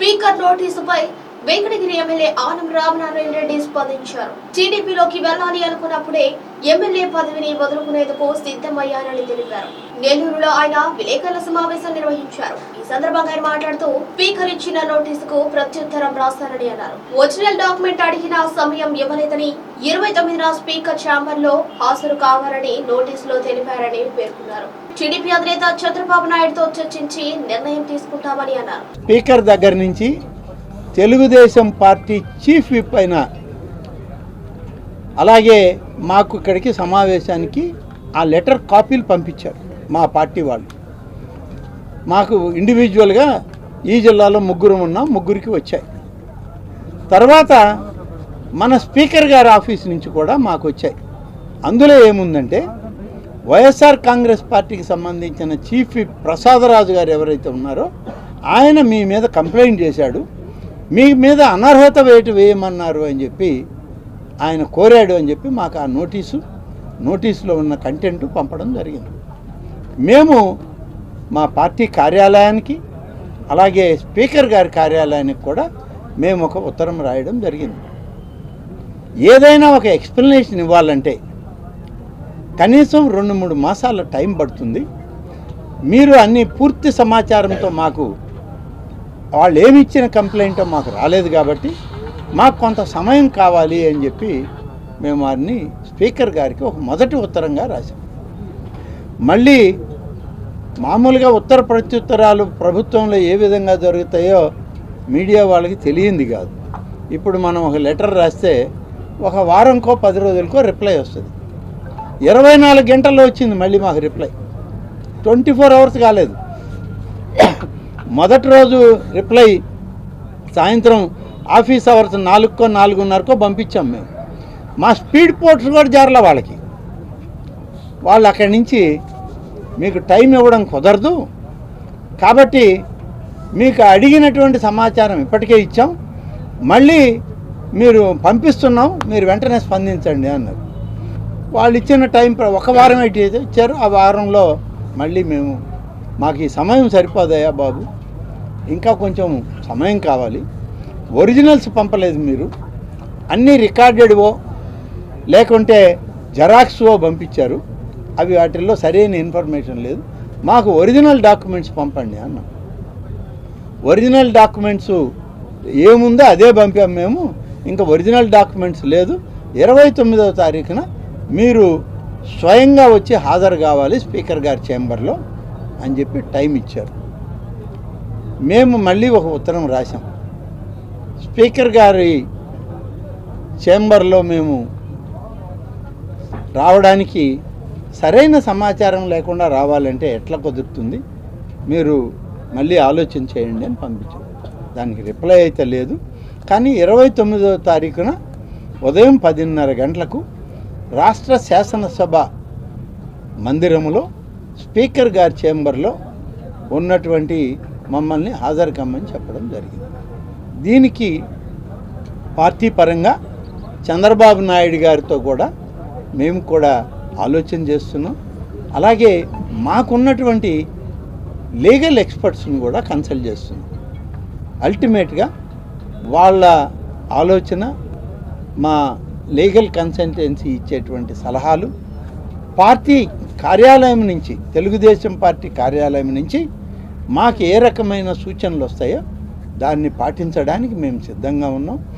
Speaker నోటీసుపై Venkatagiri MLA Anam Ramanarayana Reddy స్పందించారు. టీడీపీలోకి వెళ్ళాలి అనుకున్నప్పుడే ఎమ్మెల్యే పదవిని వదులుకునేందుకు సిద్ధమయ్యారని తెలిపారు. నెల్లూరులో ఆయన విలేకరుల సమావేశం నిర్వహించారు. ఈ సందర్భంగా ఆయన మాట్లాడుతూ స్పీకర్ ఇచ్చిన నోటీసుకు ప్రత్యుత్తరం రాస్తారని అన్నారు. ఒరిజినల్ డాక్యుమెంట్ అడిగిన సమయం ఇవ్వలేదని ఇరవై తొమ్మిదిన స్పీకర్ ఛాంబర్లో హాజరు కావాలని నోటీసులో తెలిపారని పేర్కొన్నారు. టీడీపీ అధినేత చంద్రబాబు నాయుడుతో చర్చించి నిర్ణయం తీసుకుంటామని అన్నారు. స్పీకర్ దగ్గర నుంచి తెలుగుదేశం పార్టీ చీఫ్ విప్ అయిన అలాగే మాకు ఇక్కడికి సమావేశానికి ఆ లెటర్ కాపీలు పంపించారు మా పార్టీ వాళ్ళు. మాకు ఇండివిజువల్గా ఈ జిల్లాలో ముగ్గురు ఉన్నాం ముగ్గురికి వచ్చాయి. తర్వాత మన స్పీకర్ గారి ఆఫీస్ నుంచి కూడా మాకు వచ్చాయి. అందులో ఏముందంటే వైఎస్ఆర్ కాంగ్రెస్ పార్టీకి సంబంధించిన చీఫ్ ప్రసాదరాజు గారు ఎవరైతే ఉన్నారో ఆయన మీ మీద కంప్లైంట్ చేశాడు. మీ మీద అనర్హత వేటు వేయమన్నారు అని చెప్పి ఆయన కోరాడు అని చెప్పి మాకు ఆ నోటీసు నోటీసులో ఉన్న కంటెంట్ పంపడం జరిగింది. మేము మా పార్టీ కార్యాలయానికి అలాగే స్పీకర్ గారి కార్యాలయానికి కూడా మేము ఒక ఉత్తరం రాయడం జరిగింది. ఏదైనా ఒక ఎక్స్ప్లెనేషన్ ఇవ్వాలంటే కనీసం రెండు మూడు మాసాల టైం పడుతుంది. మీరు అన్ని పూర్తి సమాచారంతో మాకు వాళ్ళు ఏమి ఇచ్చిన కంప్లైంటో మాకు రాలేదు కాబట్టి మాకు కొంత సమయం కావాలి అని చెప్పి మేము వారిని స్పీకర్ గారికి ఒక మొదటి ఉత్తరంగా రాశాం. మళ్ళీ మామూలుగా ఉత్తర ప్రత్యుత్తరాలు ప్రభుత్వంలో ఏ విధంగా జరుగుతాయో మీడియా వాళ్ళకి తెలియంది కాదు. ఇప్పుడు మనం ఒక లెటర్ రాస్తే ఒక వారంకో పది రోజులకో రిప్లై వస్తుంది. ఇరవై నాలుగు గంటల్లో వచ్చింది మళ్ళీ మాకు రిప్లై. ట్వంటీ ఫోర్ అవర్స్ కాలేదు. మొదటి రోజు రిప్లై సాయంత్రం ఆఫీస్ అవర్స్ నాలుగుకో నాలుగున్నరకో పంపించాం మేము. మా స్పీడ్ పోర్ట్స్ కూడా జారలే వాళ్ళకి. వాళ్ళు అక్కడి నుంచి మీకు టైం ఇవ్వడం కుదరదు. కాబట్టి మీకు అడిగినటువంటి సమాచారం ఇప్పటికే ఇచ్చాం. మళ్ళీ మీరు పంపిస్తున్నాం మీరు వెంటనే స్పందించండి అన్నారు. వాళ్ళు ఇచ్చిన టైం ఒక వారం అయితే ఇచ్చారు. ఆ వారంలో మళ్ళీ మేము మాకు ఈ సమయం సరిపోదయా బాబు? ఇంకా కొంచెం సమయం కావాలి. ఒరిజినల్స్ పంపలేదు మీరు. అన్నీ రికార్డెడ్వో లేకుంటే జెరాక్స్వో పంపించారు. అవి వాటిల్లో సరైన ఇన్ఫర్మేషన్ లేదు. మాకు ఒరిజినల్ డాక్యుమెంట్స్ పంపండి అన్నాం. ఒరిజినల్ డాక్యుమెంట్స్ ఏముందో అదే పంపాము మేము. ఇంకా ఒరిజినల్ డాక్యుమెంట్స్ లేదు. ఇరవై తొమ్మిదవ తారీఖున మీరు స్వయంగా వచ్చి హాజరు కావాలి స్పీకర్ గారి ఛాంబర్లో అని చెప్పి టైం ఇచ్చారు. మేము మళ్ళీ ఒక ఉత్తరం రాశాం. స్పీకర్ గారి చేంబర్లో మేము రావడానికి సరైన సమాచారం లేకుండా రావాలంటే ఎట్లా కుదురుతుంది? మీరు మళ్ళీ ఆలోచన చేయండి అని పంపించాం దానికి రిప్లై అయితే లేదు. కానీ ఇరవై తొమ్మిదవ తారీఖున ఉదయం పదిన్నర గంటలకు రాష్ట్ర శాసనసభ మందిరములో స్పీకర్ గారి చేంబర్లో ఉన్నటువంటి మమ్మల్ని హాజరు కమ్మని చెప్పడం జరిగింది. దీనికి పార్టీ పరంగా చంద్రబాబు నాయుడు గారితో కూడా మేము కూడా ఆలోచన చేస్తున్నాం. అలాగే మాకున్నటువంటి లీగల్ ఎక్స్పర్ట్స్ని కూడా కన్సల్ట్ చేస్తున్నాం. అల్టిమేట్గా వాళ్ళ ఆలోచన మా లీగల్ కన్సల్టెన్సీ ఇచ్చేటువంటి సలహాలు పార్టీ కార్యాలయం నుంచి తెలుగుదేశం పార్టీ కార్యాలయం నుంచి మాకు ఏ రకమైన సూచనలు వస్తాయో దాన్ని పాటించడానికి మేము సిద్ధంగా ఉన్నాం.